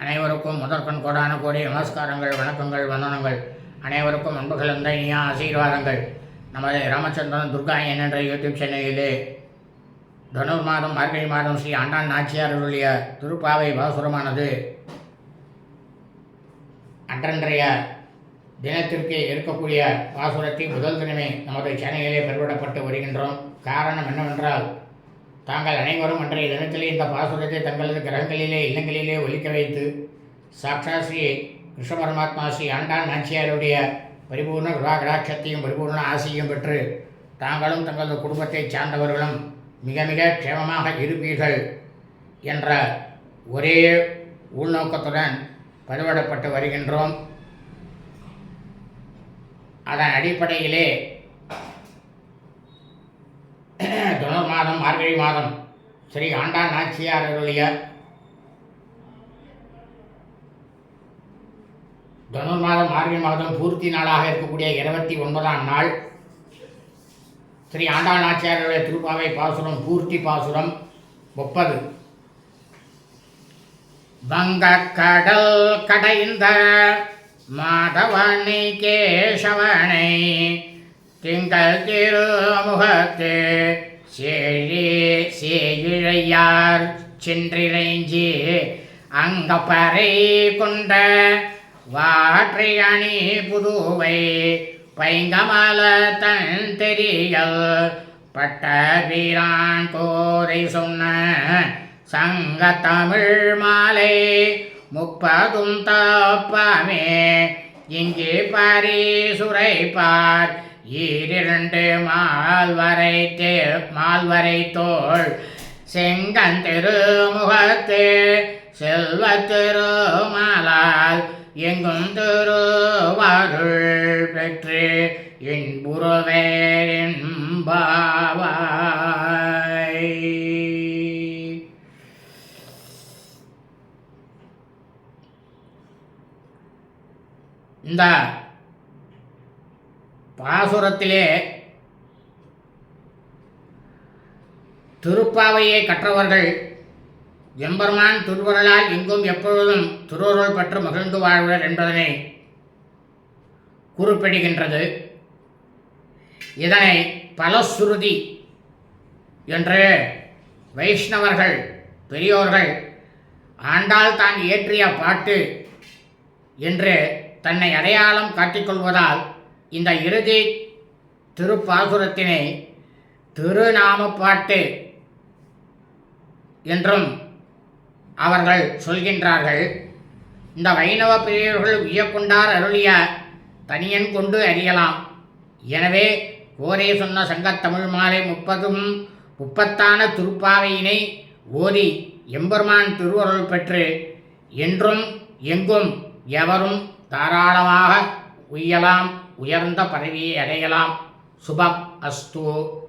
அனைவருக்கும் முதற்கண் கோடான கோடி நமஸ்காரங்கள் வணக்கங்கள் வந்தனங்கள். அனைவருக்கும் அன்பு கலந்த இனிய ஆசீர்வாதங்கள். நமது ராமச்சந்திரன் துர்கா என்ற யூடியூப் சேனலிலே தனுர் மாதம் மார்கழி மாதம் ஸ்ரீ ஆண்டான் நாச்சியாருடைய திருப்பாவை பாசுரமானது அன்றன்றைய தினத்திற்கு இருக்கக்கூடிய பாசுரத்தை முதல் தினமே நமது சேனலிலே பெருவிடப்பட்டு வருகின்றோம். காரணம் என்னவென்றால் தாங்கள் அனைவரும் அன்றைய தினத்திலே இந்த பாசுரத்தை தங்களது கிரகங்களிலே இல்லங்களிலே ஒலிக்க வைத்து சாட்சா ஸ்ரீ கிருஷ்ண பரமாத்மா ஸ்ரீ ஆண்டான் நாச்சியாருடைய பரிபூர்ண கிருபாகடாட்சத்தையும் பரிபூர்ண ஆசையும் பெற்று தாங்களும் தங்களது குடும்பத்தைச் சார்ந்தவர்களும் மிக மிக க்ஷேமமாக இருப்பீர்கள் என்ற ஒரே உள்நோக்கத்துடன் பதிவிடப்பட்டு வருகின்றோம். அதன் அடிப்படையிலே துணர் மாதம் மார்கழி மாதம். ஸ்ரீ ஆண்டான் நாச்சியார் அருளிய தனுர் மாதம் மார்கழி மாதம் பூர்த்தி நாளாக இருக்கக்கூடிய இருபத்தி ஒன்பதாம் நாள். ஸ்ரீ ஆண்டாள் நாச்சியாருடைய திருப்பாவை பாசுரம் பூர்த்தி பாசுரம் முப்பது. கடல் கடைந்த மாதவனை கேசவனை திங்கள் திருமுகத்தே சேழே சேயிழையார் சென்றிறைஞ்சி அங்கப்பறை கொண்ட வாற்றை அணி புதுவை பைங்கமல தன் தெரியல் பட்ட வீரான் கோரை சொன்ன சங்க தமிழ் மாலை முப்பதும் தப்பாமே இங்கே பரிசுரைப்பார் ஈரிரண்டு மால்வரை தே மால்வரை தோள். செங்கந்திருமுகத்து செல்வ திருமாலால் எங்கும் திருவாருள் பெற்று இன்புறவேன்பாவாய் இந்த பாசுரத்திலே திருப்பாவையை கற்றவர்கள் எம்பெருமான் திருவருளால் எங்கும் எப்பொழுதும் திருவருள் பெற்று மகிழ்ந்து வாழ்வர் என்பதனை குறிப்பிடுகின்றது. இதனை பலசுருதி என்று வைஷ்ணவர்கள் பெரியோர்கள் ஆண்டாள் தான் இயற்றிய பாட்டு என்று தன்னை அடையாளம் காட்டிக்கொள்வதால் இந்த இறுதி திருப்பாசுரத்தினை திருநாமப்பாட்டு என்றும் அவர்கள் சொல்கின்றார்கள். இந்த வைணவ பெரியவர்கள் வியக்கொண்டார் அருளிய தனியன் கொண்டு அறியலாம். எனவே ஓரே சொன்ன சங்கத்தமிழ் மாலை முப்பதும் முப்பத்தான திருப்பாவையினை ஓதி எம்பெருமான் திருவருள் பெற்று என்றும் எங்கும் எவரும் தாராளமாக உய்யலாம். உயர்ந்த பதவியை அடையலாம். சுபம் அஸ்து.